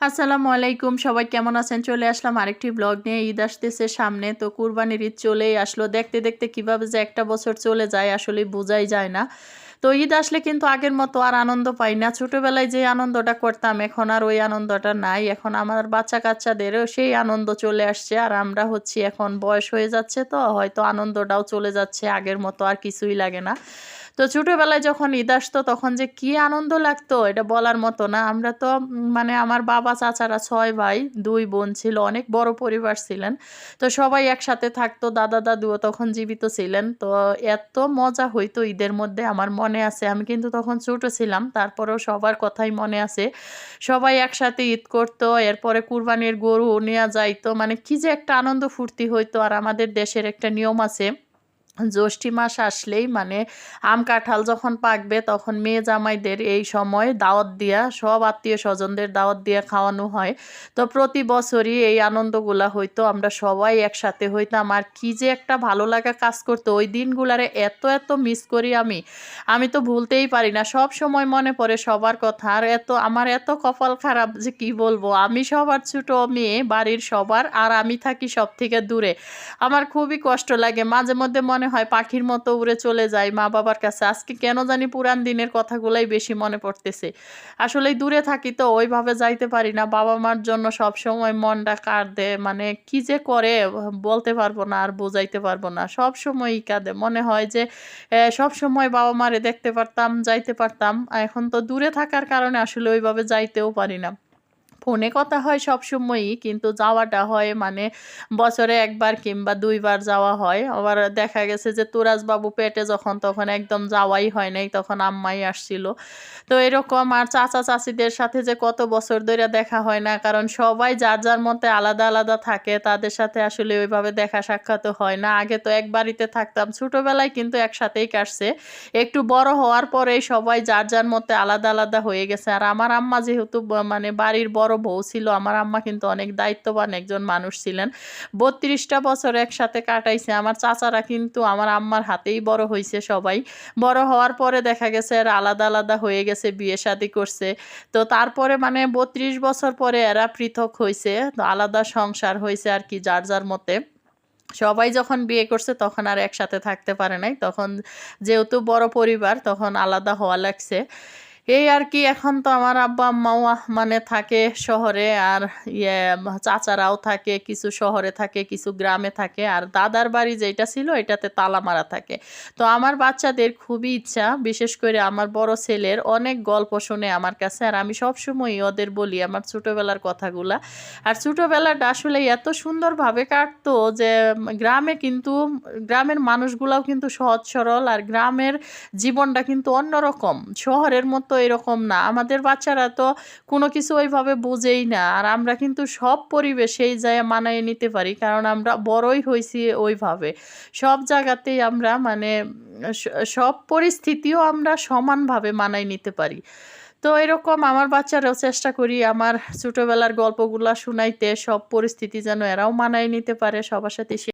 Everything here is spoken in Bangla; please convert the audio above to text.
আসসালামু আলাইকুম, সবাই কেমন আছেন? চলে আসলাম আরেকটি ব্লগ নিয়ে। ঈদ আসতেছে সামনে, তো কুরবানির ঈদ চলেই আসলো। দেখতে দেখতে কীভাবে যে একটা বছর চলে যায়, আসলে বোঝাই যায় না। তো ঈদ আসলে কিন্তু আগের মতো আর আনন্দ পাই না। ছোটোবেলায় যে আনন্দটা করতাম, এখন আর ওই আনন্দটা নাই। এখন আমার বাচ্চা কাচ্চাদেরও সেই আনন্দ চলে আসছে, আর আমরা হচ্ছি এখন বয়স হয়ে যাচ্ছে তো, হয়তো আনন্দটাও চলে যাচ্ছে, আগের মতো আর কিছুই লাগে না। তো ছোটোবেলায় যখন ঈদ আসতো, তখন যে কি আনন্দ লাগতো, এটা বলার মতো না। আমরা তো মানে আমার বাবা, চাচারা ছয় ভাই, দুই বোন ছিল, অনেক বড় পরিবার ছিলেন। তো সবাই একসাথে থাকতো, দাদা, দাদুও তখন জীবিত ছিলেন। তো এত মজা হইতো ঈদের মধ্যে, আমার মনে আছে। আমি কিন্তু তখন ছোটো ছিলাম, তারপরেও সবার কথাই মনে আছে। সবাই একসাথে ঈদ করতো, এরপরে কুরবানির গরু নেওয়া যাইতো। মানে কি যে একটা আনন্দ ফুর্তি হইতো, আর আমাদের দেশের একটা নিয়ম আছে জ্যৈষ্ঠী মাস আসলেই মানে আম কাঁঠাল যখন পাকবে তখন মেয়ে জামাইদের এই সময় দাওয়াত দিয়া, সব আত্মীয় স্বজনদের দাওয়াত দিয়া খাওয়ানো হয়। তো প্রতি বছরই এই আনন্দগুলা হইতো, আমরা সবাই একসাথে হইতাম। আর কি যে একটা ভালো লাগা কাজ করতো, ওই দিনগুলারে এত এত মিস করি আমি। আমি তো ভুলতেই পারি না, সব সময় মনে পড়ে সবার কথা। আর এত, আমার এত কপাল খারাপ যে কি বলব, আমি সবার ছোট মেয়ে, বাড়ির সবার, আর আমি থাকি সব থেকে দূরে। আমার খুবই কষ্ট লাগে, মাঝে মধ্যে মনে হয় পাখির মতো উড়ে চলে যায় মা বাবার কাছে। আজকে কেন জানি পুরান দিনের কথাগুলাই বেশি মনে পড়তেছে। আসলে দূরে থাকি তো, ওইভাবে যাইতে পারি না। বাবা মার জন্য সব সময় মনটা কাঁদে মানে কি যে করে, বলতে পারব না আর বোঝাইতে পারব না। সব সময়ই কাঁদে। মনে হয় যে সব সময় বাবা মারে দেখতে পারতাম, যাইতে পারতাম। এখন তো দূরে থাকার কারণে আসলে ওইভাবে যাইতেও পারি না। ফোনে কথা হয় সব সময়ই কিন্তু যাওয়াটা হয় মানে বছরে একবার কিংবা দুইবার যাওয়া হয়। আবার দেখা গেছে যে তুরাজবাবু পেটে যখন তখন একদম যাওয়াই হয় নাই, তখন আম্মাই আসছিল। তো এরকম আর চাচা চাচিদের সাথে যে কত বছর ধরে দেখা হয় না, কারণ সবাই যার যার মতে আলাদা আলাদা থাকে, তাদের সাথে আসলে ওইভাবে দেখা সাক্ষাৎ হয় না। আগে তো এক বাড়িতে থাকতাম, ছোটোবেলায় কিন্তু একসাথেই কাটছে। একটু বড় হওয়ার পরেই সবাই যার যার মতে আলাদা আলাদা হয়ে গেছে। আর আমার আম্মা যেহেতু মানে বাড়ির বড় বউ ছিল, আমার আম্মা কিন্তু অনেক দায়িত্ববান একজন মানুষ ছিলেন। বত্রিশটা বছর একসাথে কাটাইছে। আমার চাচারা কিন্তু আমার আম্মার হাতেই বড় হয়েছে সবাই। বড় হওয়ার পরে দেখা গেছে এরা আলাদা আলাদা হয়ে গেছে, বিয়ে শাদী করছে। তো তারপরে মানে বত্রিশ বছর পরে এরা পৃথক হয়েছে আলাদা সংসার হয়েছে আর কি যার যার মতে। সবাই যখন বিয়ে করছে তখন আর একসাথে থাকতে পারে নাই। তখন যেহেতু বড় পরিবার, তখন আলাদা হওয়া লাগছে। এই আর কি, এখন তো আমার আব্বা আম্মাও মানে থাকে শহরে আর ইয়ে চাচারাও থাকে, কিছু শহরে থাকে, কিছু গ্রামে থাকে আর দাদার বাড়ি যেটা ছিল এটাতে তালা মারা থাকে। তো আমার বাচ্চাদের খুবই ইচ্ছা, বিশেষ করে আমার বড় ছেলের অনেক গল্প শুনে আমার কাছে আর আমি সবসময়ই ওদের বলি আমার ছোটোবেলার কথাগুলা। আর ছোটোবেলাটা আসলে এত সুন্দরভাবে কাটতো যে গ্রামে কিন্তু, গ্রামের মানুষগুলাও কিন্তু সহজ সরল আর গ্রামের জীবনটা কিন্তু অন্যরকম। শহরের মতো এরকম না। আমাদের বাচ্চারা তো কোনো কিছু ওইভাবে বুঝেই না। আর আমরা কিন্তু সব পরিবেশেই যায় মানায় নিতে পারি, কারণ আমরা বড়ই হয়েছি ওইভাবে। সব জায়গাতেই আমরা মানে সব পরিস্থিতিও আমরা সমানভাবে মানায় নিতে পারি। তো এরকম আমার বাচ্চারাও চেষ্টা করি আমার ছোটোবেলার গল্পগুলা শুনাইতে, সব পরিস্থিতি যেন এরাও মানায় নিতে পারে, সবার সাথে